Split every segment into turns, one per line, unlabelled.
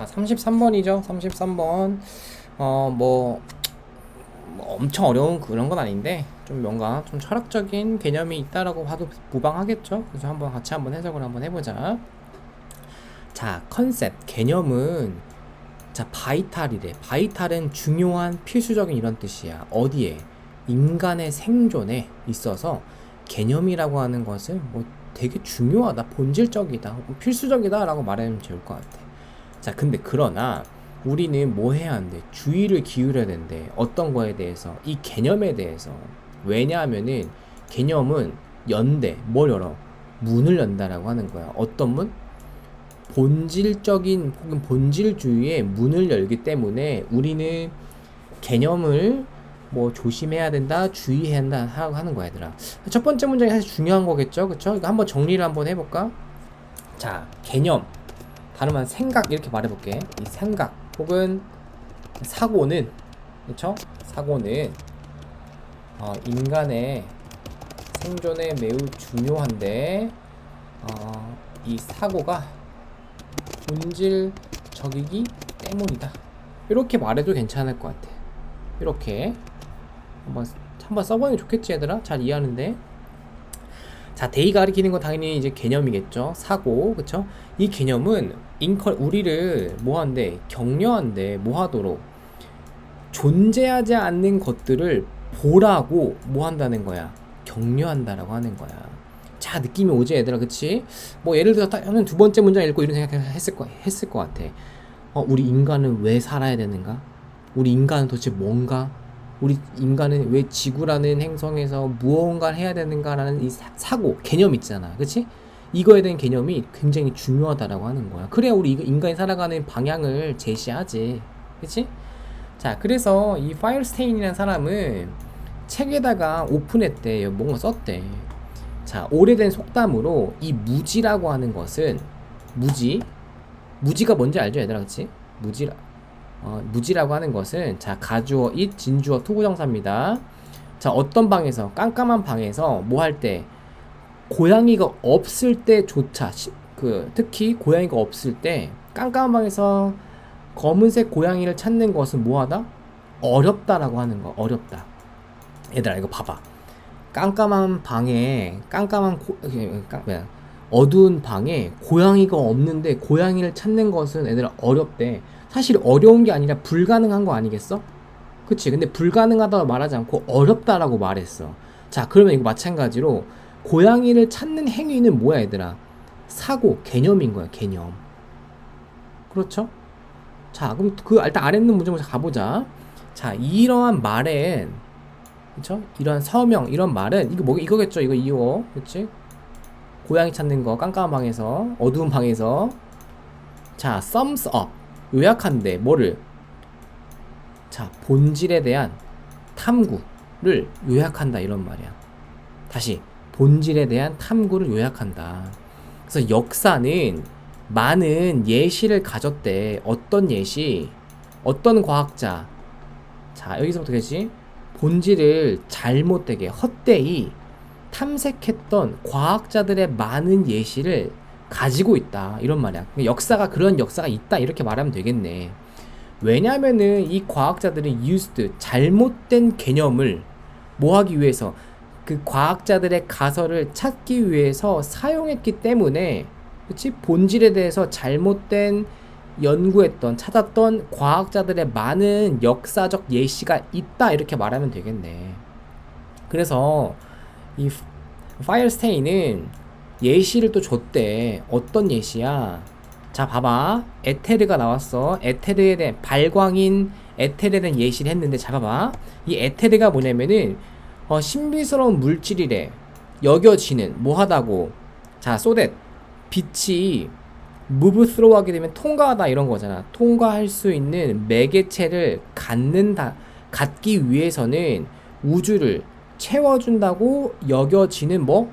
자, 33번이죠. 33번. 어, 뭐, 뭐 엄청 어려운 그런 건 아닌데 좀 뭔가 좀 철학적인 개념이 있다라고 봐도 무방하겠죠. 그래서 한번 같이 한번 해석을 한번 해보자. 자, 컨셉 개념은 자 바이탈이래. 바이탈은 중요한 필수적인 이런 뜻이야. 어디에 인간의 생존에 있어서 개념이라고 하는 것은 뭐 되게 중요하다, 본질적이다, 필수적이다라고 말하면 좋을 것 같아. 자, 근데 그러나 우리는 뭐 해야 한대? 주의를 기울여야 된대. 어떤 거에 대해서? 이 개념에 대해서. 왜냐하면은 개념은 연대, 뭘 열어? 문을 연다라고 하는 거야. 어떤 문? 본질적인 혹은 본질주의의 문을 열기 때문에 우리는 개념을 뭐 조심해야 된다, 주의해야 한다 하고 하는 거야, 얘들아. 첫 번째 문장이 사실 중요한 거겠죠, 그쵸? 이거 한번 정리를 한번 해볼까? 자, 개념. 말 생각 이렇게 말해볼게. 이 생각 혹은 사고는 그쵸? 사고는 어, 인간의 생존에 매우 중요한데 어, 이 사고가 본질적이기 때문이다. 이렇게 말해도 괜찮을 것 같아. 이렇게 한번 한번 써보는 게 좋겠지 얘들아. 잘 이해하는데. 자, 데이가 가리키는 건 당연히 이제 개념이겠죠. 사고, 그쵸? 이 개념은 인컬 우리를 뭐한데 격려한데 뭐하도록 존재하지 않는 것들을 보라고 뭐 한다는 거야? 격려한다라고 하는 거야. 자 느낌이 오지 얘들아 그치? 뭐 예를 들어 딱두 번째 문장 읽고 이런 생각 했을 거 했을 것 같아. 어 우리 인간은 왜 살아야 되는가? 우리 인간은 도대체 뭔가? 우리 인간은 왜 지구라는 행성에서 무언가를 해야 되는가라는 이 사, 고 개념 있잖아. 그치? 이거에 대한 개념이 굉장히 중요하다라고 하는 거야. 그래야 우리 인간이 살아가는 방향을 제시하지. 그치? 자 그래서 이 파일스테인이라는 사람은 책에다가 오픈했대. 뭔가 썼대. 자 오래된 속담으로 이 무지라고 하는 것은 무지? 무지가 뭔지 알죠 얘들아? 그치? 무지라 어, 무지라고 하는 것은 자 가주어 잇 진주어 투부정사입니다. 자 어떤 방에서 깜깜한 방에서 뭐 할 때 고양이가 없을 때조차 시, 그 특히 고양이가 없을 때 깜깜한 방에서 검은색 고양이를 찾는 것은 뭐하다 어렵다라고 하는 거 어렵다. 얘들아 이거 봐봐. 깜깜한 방에 깜깜한 고, 깜, 어두운 방에 고양이가 없는데 고양이를 찾는 것은 애들아 어렵대. 사실 어려운 게 아니라 불가능한 거 아니겠어? 그치? 근데 불가능하다고 말하지 않고 어렵다라고 말했어. 자, 그러면 이거 마찬가지로 고양이를 찾는 행위는 뭐야, 얘들아? 사고, 개념인 거야, 개념. 그렇죠? 자, 그럼 그 일단 아래 있는 문제 먼저 가보자. 자, 이러한 말엔, 그쵸? 이러한 서명, 이런 말은, 이거 뭐, 이거겠죠? 이거 이어. 그치? 고양이 찾는 거, 깜깜한 방에서, 어두운 방에서. 자, thumbs up. 요약한데 뭐를? 자 본질에 대한 탐구를 요약한다 이런 말이야. 다시 본질에 대한 탐구를 요약한다. 그래서 역사는 많은 예시를 가졌대. 어떤 예시? 어떤 과학자? 자 여기서부터 되지? 본질을 잘못되게 헛되이 탐색했던 과학자들의 많은 예시를 가지고 있다. 이런 말이야. 역사가 그런 역사가 있다. 이렇게 말하면 되겠네. 왜냐면은 이 과학자들은 used 잘못된 개념을 뭐 하기 위해서 그 과학자들의 가설을 찾기 위해서 사용했기 때문에 그치? 본질에 대해서 잘못된 연구했던 찾았던 과학자들의 많은 역사적 예시가 있다. 이렇게 말하면 되겠네. 그래서 이 파이어스테인은 예시를 또 줬대. 어떤 예시야? 자, 봐봐. 에테르가 나왔어. 에테르에 대한 발광인 에테르에 대한 예시를 했는데, 자, 봐봐. 이 에테르가 뭐냐면은, 어, 신비스러운 물질이래. 여겨지는, 뭐 하다고. 자, 소댓. 빛이 무브 스로 하게 되면 통과하다 이런 거잖아. 통과할 수 있는 매개체를 갖는다, 갖기 위해서는 우주를 채워준다고 여겨지는 뭐?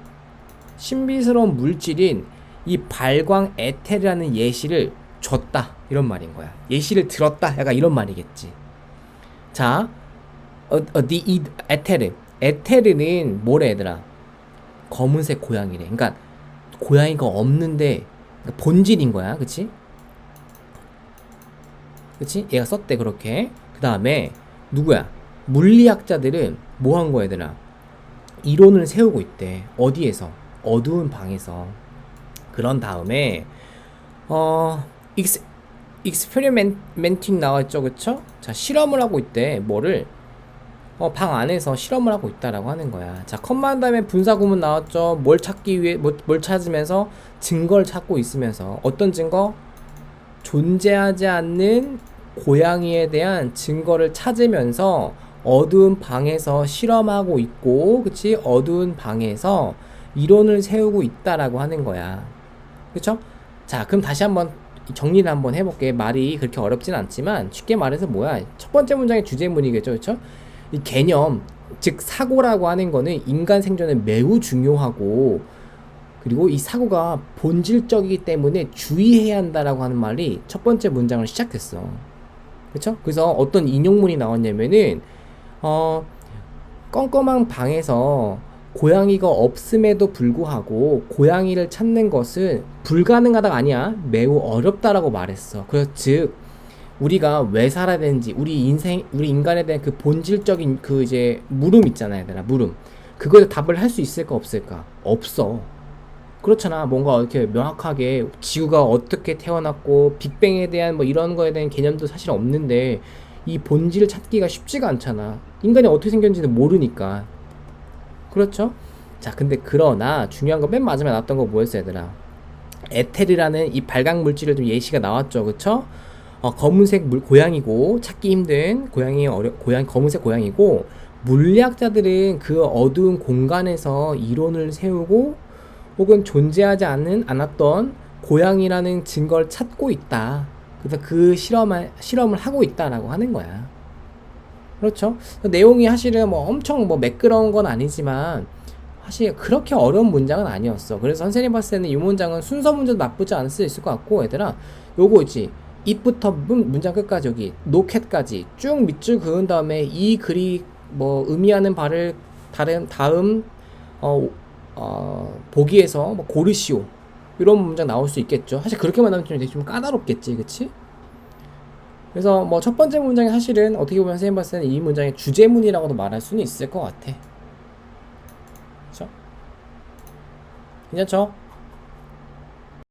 신비스러운 물질인 이 발광 에테르라는 예시를 줬다 이런 말인 거야. 예시를 들었다 약간 이런 말이겠지. 자, 어, 어, 이 에테르 에테르는 뭐래 얘들아? 검은색 고양이래. 그러니까 고양이가 없는데 그러니까 본질인 거야, 그치? 그치? 얘가 썼대 그렇게 그 다음에 누구야 물리학자들은 뭐 한 거야 얘들아 이론을 세우고 있대 어디에서 어두운 방에서 그런 다음에 어 익스 익스페리멘팅 나왔죠 그쵸? 자 실험을 하고 있대 뭐를 어, 방 안에서 실험을 하고 있다라고 하는 거야. 자, 컴만 다음에 분사 구문 나왔죠. 뭘 찾기 위해 뭘, 뭘 찾으면서 증거를 찾고 있으면서 어떤 증거? 존재하지 않는 고양이에 대한 증거를 찾으면서 어두운 방에서 실험하고 있고, 그치? 어두운 방에서 이론을 세우고 있다라고 하는 거야. 그쵸? 자, 그럼 다시 한번 정리를 한번 해볼게. 말이 그렇게 어렵진 않지만 쉽게 말해서 뭐야? 첫 번째 문장의 주제문이겠죠, 그쵸? 이 개념, 즉 사고라고 하는 거는 인간 생존에 매우 중요하고 그리고 이 사고가 본질적이기 때문에 주의해야 한다라고 하는 말이 첫 번째 문장을 시작했어. 그렇죠? 그래서 어떤 인용문이 나왔냐면은 어 껌껌한 방에서 고양이가 없음에도 불구하고 고양이를 찾는 것은 불가능하다가 아니야 매우 어렵다라고 말했어. 그래서 즉 우리가 왜 살아야 되는지 우리 인생 우리 인간에 대한 그 본질적인 그 이제 물음 있잖아요 얘들아 물음. 그거에 답을 할 수 있을까 없을까? 없어. 그렇잖아. 뭔가 이렇게 명확하게 지구가 어떻게 태어났고 빅뱅에 대한 뭐 이런 거에 대한 개념도 사실 없는데 이 본질을 찾기가 쉽지가 않잖아. 인간이 어떻게 생겼는지는 모르니까. 그렇죠? 자 근데 그러나 중요한 거 맨 마지막에 나왔던 거 뭐였어 얘들아? 에테르라는 이 발광 물질을 좀 예시가 나왔죠. 그쵸? 어, 검은색 물 고양이고 찾기 힘든 고양이 어려 고양 검은색 고양이고 물리학자들은 그 어두운 공간에서 이론을 세우고 혹은 존재하지 않는 않았던 고양이라는 증거를 찾고 있다. 그래서 그 실험을 실험을 하고 있다라고 하는 거야. 그렇죠? 내용이 사실은 뭐 엄청 뭐 매끄러운 건 아니지만 사실 그렇게 어려운 문장은 아니었어. 그래서 선생님 봤을 때는 이 문장은 순서 문제도 나쁘지 않을 수 있을 것 같고 얘들아 요거 있지 입부터 문, 문장 끝까지 여기 노캣까지 쭉 밑줄 그은 다음에 이 글이 뭐 의미하는 바를 다른 다음 어, 어 보기에서 뭐 고르시오 이런 문장 나올 수 있겠죠. 사실 그렇게만 하면 좀 되게 좀 까다롭겠지, 그렇지? 그래서 뭐 첫 번째 문장이 사실은 어떻게 보면 선생님 봤을 때는 이 문장의 주제문이라고도 말할 수는 있을 것 같아. 그렇죠? 괜찮죠?